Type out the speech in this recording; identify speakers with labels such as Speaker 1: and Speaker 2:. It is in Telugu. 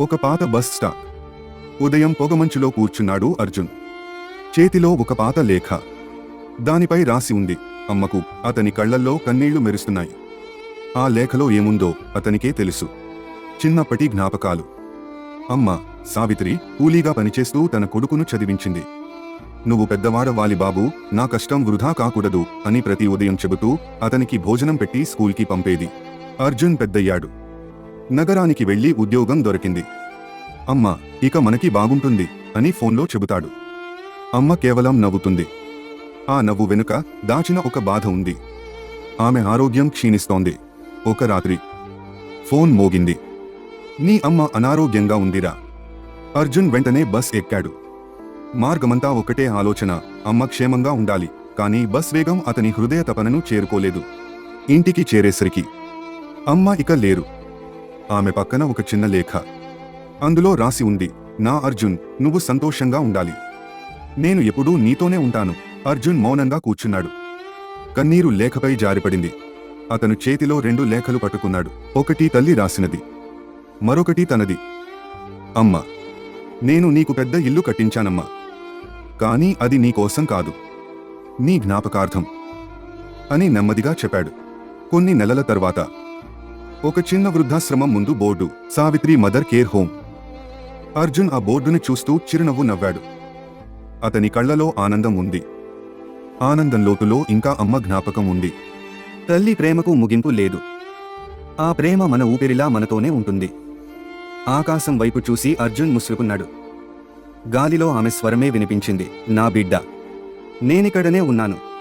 Speaker 1: ఒక పాత బస్ స్టాప్. ఉదయం పొగమంచులో కూర్చున్నాడు అర్జున్. చేతిలో ఒక పాత లేఖ. దానిపై రాసి ఉంది అమ్మకు అతని కళ్ళల్లో కన్నీళ్ళు మెరుస్తున్నాయి. ఆ లేఖలో ఏముందో అతనికే తెలుసు. చిన్నప్పటి జ్ఞాపకాలు. అమ్మ సావిత్రి కూలీగా పనిచేస్తూ తన కొడుకును చదివించింది. నువ్వు పెద్దవాడవాలి బాబు నా కష్టం వృధా కాకూడదు అని ప్రతి ఉదయం చెబుతూ అతనికి భోజనం పెట్టి స్కూల్కి పంపేది. అర్జున్ పెద్దయ్యాడు. నగరానికి వెళ్ళి ఉద్యోగం దొరికింది. అమ్మ ఇక మనకి బాగుంటుంది అని ఫోన్లో చెబుతాడు. అమ్మ కేవలం నవ్వుతుంది. ఆ నవ్వు వెనుక దాచిన ఒక బాధ ఉంది. ఆమె ఆరోగ్యం క్షీణిస్తోంది. ఒక రాత్రి ఫోన్ మోగింది. నీ అమ్మ అనారోగ్యంగా ఉందిరా. అర్జున్ వెంటనే బస్ ఎక్కాడు. మార్గమంతా ఒకటే ఆలోచన. అమ్మ క్షేమంగా ఉండాలి కానీ బస్ వేగం అతని హృదయ తపనను చేరుకోలేదు. ఇంటికి చేరేసరికి అమ్మ ఇక లేరు. ఆమె పక్కన ఒక చిన్న లేఖ. అందులో రాసి ఉంది నా అర్జున్ నువ్వు సంతోషంగా ఉండాలి. నేను ఎప్పుడూ నీతోనే ఉంటాను. అర్జున్ మౌనంగా కూర్చున్నాడు. కన్నీరు లేఖపై జారిపడింది. అతను చేతిలో రెండు లేఖలు పట్టుకున్నాడు. ఒకటి తల్లి రాసినది. మరొకటి తనది. అమ్మ నేను నీకు పెద్ద ఇల్లు కట్టించానమ్మా. కానీ అది నీకోసం కాదు. నీ జ్ఞాపకార్థం. అని నెమ్మదిగా చెప్పాడు. కొన్ని నెలల తర్వాత ఒక చిన్న వృద్ధాశ్రమం ముందు board. Savitri mother care home. Arjun ఆ బోర్డుని చూస్తూ చిరునవ్వు నవ్వాడు. అతని కళ్ళలో ఆనందం ఉంది. ఆనందం లోతులో ఇంకా అమ్మ జ్ఞాపకం ఉంది.
Speaker 2: తల్లి ప్రేమకు ముగింపు లేదు. ఆ ప్రేమ మన ఊపిరిలా మనతోనే ఉంటుంది. ఆకాశం వైపు చూసి అర్జున్ ముసురుకున్నాడు. గాలిలో ఆమె స్వరమే వినిపించింది నా బిడ్డ. నేనిక్కడనే ఉన్నాను.